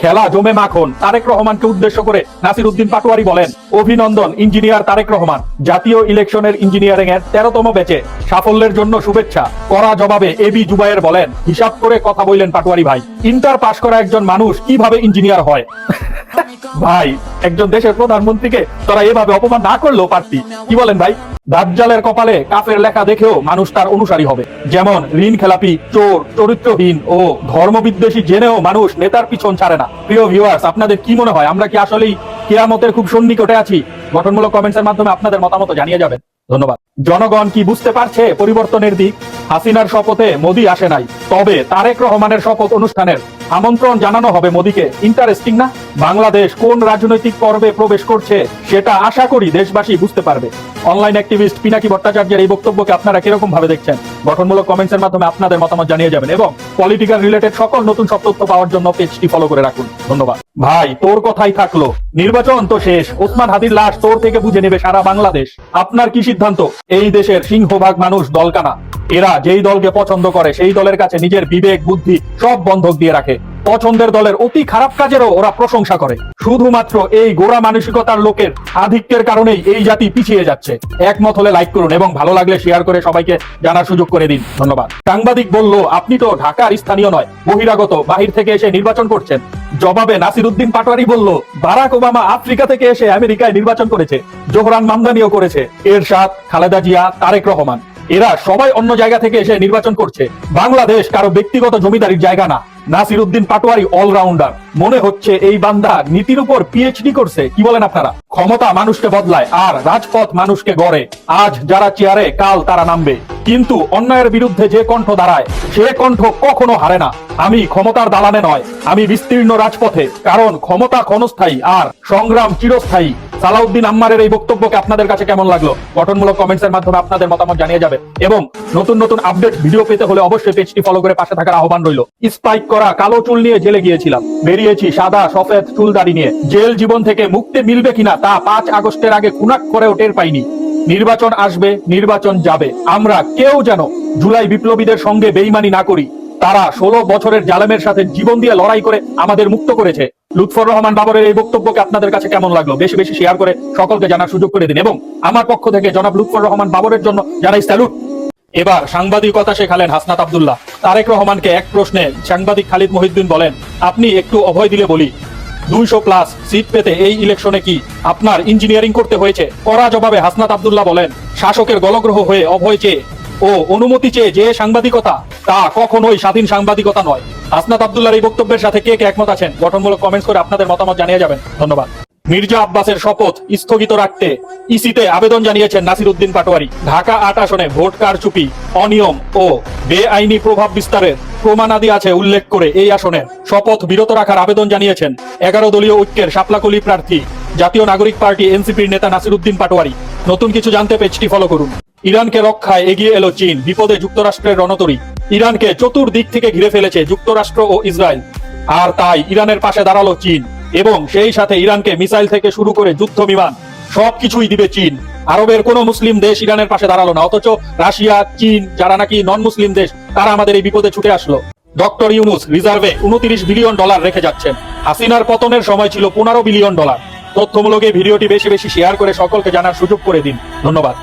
খেলা জমে মাখন। তারেক রহমানকে উদ্দেশ্য করে নাসির উদ্দিন পাটোয়ারি বলেন অভিনন্দন ইঞ্জিনিয়ার তারেক রহমান। জাতীয় ইলেকশনের ইঞ্জিনিয়ারিং এর তেরোতম ব্যাচে সাফল্যের জন্য শুভেচ্ছা। করা জবাবে এ বি জুবাইর বলেন হিসাব করে কথা বললেন পাটোয়ারি ভাই। ইন্টার পাস করা একজন মানুষ কীভাবে ইঞ্জিনিয়ার হয়? ভাই একজন দেশের প্রধানমন্ত্রীকে তোরা এভাবে অপমান না করলেও পারতি। কি বলেন ভাই? দাজ্জালের কপালে কাফের লেখা দেখেও মানুষ তার অনুসারী হবে। যেমন ঋণ খেলাপি, চোর, চরিত্রহীন ও ধর্মবিদ্বেষী জেনেও মানুষ নেতার পিছন ছাড়ে না। প্রিয় ভিউয়ার্স আপনাদের কি মনে হয়? আমরা কি আসলেই কেয়ামতের খুব সন্নিকটে আছি? গঠনমূলক কমেন্টসের মাধ্যমে আপনাদের মতামত জানিয়ে যাবেন। ধন্যবাদ। জনগণ কি বুঝতে পারছে পরিবর্তনের দিক? হাসিনার শপথে মোদি আসে নাই। তবে তারেক রহমানের শপথ অনুষ্ঠানের আমন্ত্রণ জানানো হবে মোদিকে। ইন্টারেস্টিং না? বাংলাদেশ কোন রাজনৈতিক পর্বে প্রবেশ করছে সেটা আশা করি দেশবাসী বুঝতে পারবে। অনলাইন অ্যাক্টিভিস্ট পিনাকি ভট্টাচার্যের এই বক্তব্যকে আপনারা কীরকম ভাবে দেখছেন? গঠনমূলক কমেন্টসের মাধ্যমে আপনাদের মতামত জানিয়ে যাবেন এবং পলিটিক্যাল রিলেটেড সকল নতুন সব তথ্য পাওয়ার জন্য পেজটি ফলো করে রাখুন। ধন্যবাদ। ভাই, তোর কথাই থাকল। নির্বাচন তো শেষ। ওসমান হাদির লাশ তোর থেকে বুঝে নেবে সারা বাংলাদেশ। আপনার কি সিদ্ধান্ত? এই দেশের সিংহভাগ মানুষ দলকানা। এরা যেই দলকে পছন্দ করে, সেই দলের কাছে নিজের বিবেক, বুদ্ধি সব বন্ধক দিয়ে রাখে। পছন্দের দলের অতি খারাপ কাজেরও ওরা প্রশংসা করে। শুধুমাত্র এই গোড়া মানসিকতার লোকের আধিক্যের কারণেই এই জাতি পিছিয়ে যাচ্ছে। একমত হলে লাইক করুন এবং ভালো লাগলে শেয়ার করে সবাইকে জানার সুযোগ করে দিন। ধন্যবাদ। সাংবাদিক বলল, আপনি তো ঢাকার স্থানীয় নয়, বহিরাগত। বাহির থেকে এসে নির্বাচন করছেন। জবাবে নাসিরুদ্দিন পাটোয়ারি বলল, বারাক ওবামা আফ্রিকা থেকে এসে আমেরিকায় নির্বাচন করেছে। জোহরান মামদানিও করেছে। এরশাদ, খালেদা জিয়া, তারেক রহমান। এরা সবাই অন্য জায়গা থেকে এসে নির্বাচন করছে। বাংলাদেশ কারও ব্যক্তিগত জমিদারির জায়গা না। নাসির উদ্দিন পাটোয়ারি অলরাউন্ডার মনে হচ্ছে এই বান্দা নীতির উপর পিএইচডি করছে। কি বলেন আপনারা? ক্ষমতা মানুষকে বদলায়, আর রাজপথ মানুষকে গড়ে। আজ যারা চেয়ারে, কাল তারা নামবে। কিন্তু অন্যায়ের বিরুদ্ধে যে কণ্ঠ দাঁড়ায়, সে কণ্ঠ কখনো হারে না। আমি ক্ষমতার দালানে নয়, আমি বিস্তীর্ণ রাজপথে। কারণ ক্ষমতা ক্ষণস্থায়ী, আর সংগ্রাম চিরস্থায়ী। সালাউদ্দিন আম্মারের এই বক্তব্যকে আপনাদের কাছে কেমন লাগল? গঠনমূলক কমেন্টস এর মাধ্যমে আপনাদের মতামত জানিয়ে যাবে। এবং নতুন নতুন আপডেট ভিডিও পেতে হলে অবশ্যই পেজটি ফলো করে পাশে থাকার আহ্বান রইল। স্পাইক করা, কালো চুল নিয়ে জেলে গিয়েছিলাম। বেরিয়েছি সাদা, সফেদ চুল দাড়ি নিয়ে। জেল জীবন থেকে মুক্তি মিলবে কিনা তা পাঁচ আগস্টের আগে খুনাক করেও টের পাইনি। নির্বাচন আসবে, নির্বাচন যাবে। আমরা কেউ যেন জুলাই বিপ্লবীদের সঙ্গে বেইমানি না করি। তারা ষোলো বছরের জালেমের সাথে জীবন দিয়ে লড়াই করে আমাদের মুক্ত করেছে। লুৎফর রহমান বাবরের এই বক্তব্যকে আপনাদের কাছে কেমন লাগল? বেশি বেশি শেয়ার করে সকলকে জানার সুযোগ করে দিন এবং আমার পক্ষ থেকে জনাব লুৎফর রহমান বাবরের জন্য জানাই স্যালুট এবার সাংবাদিকতা শেখালেন হাসনাত আব্দুল্লাহ। তারেক রহমানকে এক প্রশ্নে সাংবাদিক খালিদ মহিউদ্দিন বলেন, আপনি একটু অভয় দিলে বলি। দুইশো প্লাস সিট পেতে এই ইলেকশনে কি আপনার ইঞ্জিনিয়ারিং করতে হয়েছে? করা জবাবে হাসনাত আব্দুল্লাহ বলেন, শাসকের গলগ্রহ হয়ে অভয় চেয়ে ও অনুমতি চেয়ে যে সাংবাদিকতা, তা কখনোই স্বাধীন সাংবাদিকতা নয়। হাসনাত আব্দুল্লাহর এই বক্তব্যের সাথে কে কে একমত আছেন? গঠনমূলক কমেন্টস করে আপনাদের মতামত জানিয়ে যাবেন। ধন্যবাদ। মির্জা আব্বাসের শপথ স্থগিত রাখতে ইসিতে আবেদন জানিয়েছেন নাসির উদ্দিন পাটোয়ারি। ঢাকা আট আসনে ভোট কারচুপি, অনিয়ম ও বেআইনি প্রভাব বিস্তারের প্রমাণাদি আছে উল্লেখ করে এই আসনের শপথ বিরত রাখার আবেদন জানিয়েছেন এগারো দলীয় ঐক্যের শাপলাকলি প্রার্থী, জাতীয় নাগরিক পার্টি এনসিপির নেতা নাসির উদ্দিন পাটোয়ারি। নতুন কিছু জানতে পেজটি ফলো করুন। ইরানকে রক্ষায় এগিয়ে এলো চীন, বিপদে যুক্তরাষ্ট্রের রণতরী। ইরানকে চতুর্দিক থেকে ঘিরে ফেলেছে যুক্তরাষ্ট্র ও ইসরায়েল। আর তাই ইরানের পাশে দাঁড়াল চীন এবং সেই সাথে ইরানকে মিসাইল থেকে শুরু করে যুদ্ধ বিমান, সবকিছুই দিবে চীন। আরবের কোন মুসলিম দেশ ইরানের পাশে দাঁড়াল না, অথচ রাশিয়া, চীন, যারা নাকি নন মুসলিম দেশ, তারা আমাদের এই বিপদে ছুটে আসলো। ডক্টর ইউনুস রিজার্ভে উনত্রিশ বিলিয়ন ডলার রেখে যাচ্ছেন। হাসিনার পতনের সময় ছিল পনেরো বিলিয়ন ডলার। তথ্যমূলক এই ভিডিওটি বেশি বেশি শেয়ার করে সকলকে জানার সুযোগ করে দিন। ধন্যবাদ।